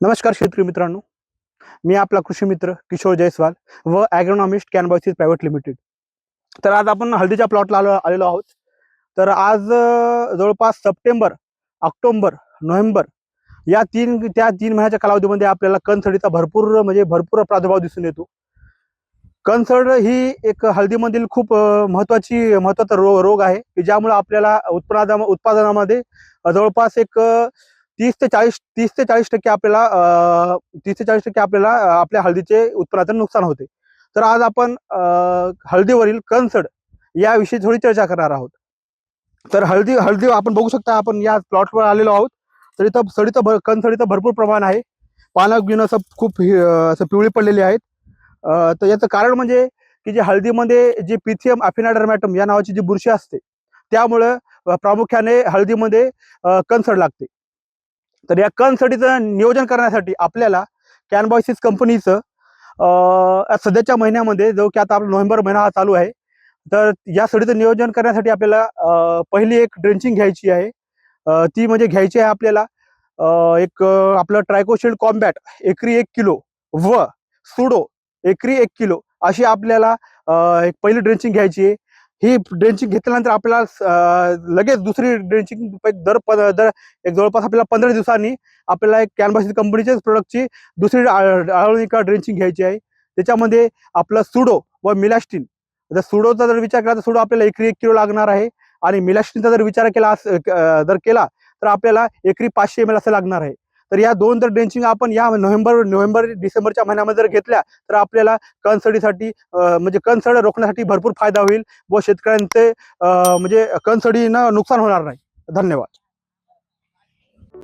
नमस्कार शेतकरी मित्रांनो. मी आपला कृषी मित्र किशोर जयस्वाल व ॲग्रोनॉमिस्ट कॅनबॉसिस प्रायव्हेट लिमिटेड तर आज आपण हळदीच्या प्लॉटला आलो आलेलो आहोत. तर आज जवळपास सप्टेंबर ऑक्टोंबर नोव्हेंबर या तीन त्या तीन महिन्याच्या कालावधीमध्ये आपल्याला कणसडीचा भरपूर म्हणजे भरपूर प्रादुर्भाव दिसून येतो. कणसड ही एक हळदीमधील खूप महत्त्वाची महत्वाची महत्त्वाचा रो रोग आहे की ज्यामुळे आपल्याला उत्पादना उत्पादनामध्ये जवळपास एक तीस ते चाळीस तीस ते चाळीस टक्के आपल्याला तीस ते चाळीस टक्के आपल्याला आपल्या हळदीचे उत्पन्नाचं नुकसान होते. तर आज आपण हळदीवरील कणसड याविषयी थोडी चर्चा करणार आहोत. तर हळदी हळदी आपण बघू शकता आपण या प्लॉटवर आलेलो आहोत. तर इथं सडीचं भर कणसडीचं भरपूर प्रमाण आहे. पानं बिनं असं खूप असं पिवळी पडलेली आहेत. तर याचं कारण म्हणजे की जे हळदीमध्ये जे पिथियम अफिनाडरमॅटम या नावाची जी बुरशी असते त्यामुळं प्रामुख्याने हळदीमध्ये अं, कणसड लागते. तर या कणसडीचं नियोजन करण्यासाठी आपल्याला कॅनबॉयसिस कंपनीचं सध्याच्या महिन्यामध्ये जो की आता आपला नोव्हेंबर महिना हा चालू आहे तर या सडीचं नियोजन करण्यासाठी आपल्याला पहिली एक ड्रेंचिंग घ्यायची आहे. ती म्हणजे घ्यायची आहे आपल्याला एक आपलं ट्रायकोशिल्ड कॉम्बॅट एकरी एक किलो व सुडो एकरी एक किलो अशी आपल्याला एक पहिली ड्रेंचिंग घ्यायची आहे. ही ड्रेंचिंग घेतल्यानंतर आपल्याला लगेच दुसरी ड्रेंचिंग दर प- दर एक जवळपास आपल्याला पंधरा दिवसांनी आपल्याला एक कॅनभासी कंपनीच्याच प्रोडक्टची दुसरी आळ- आळवणी का ड्रेंचिंग घ्यायची आहे. त्याच्यामध्ये आपलं सुडो व मिलॅस्टिन जर सुडोचा जर विचार केला तर सुडो आपल्याला एकरी एक किलो लागणार आहे. आणि मिलॅस्टिनचा जर विचार केला जर केला तर आपल्याला एकरी पाचशे एम एल असं लागणार आहे. तर या दोन जर ड्रेंचिंग आपण या नोव्हेंबर नोव्हेंबर डिसेंबरच्या महिन्यामध्ये जर घेतल्या तर आपल्याला कणसडीसाठी म्हणजे कणसड रोखण्यासाठी भरपूर फायदा होईल व शेतकऱ्यांचे म्हणजे कणसडीनं नुकसान होणार नाही. धन्यवाद.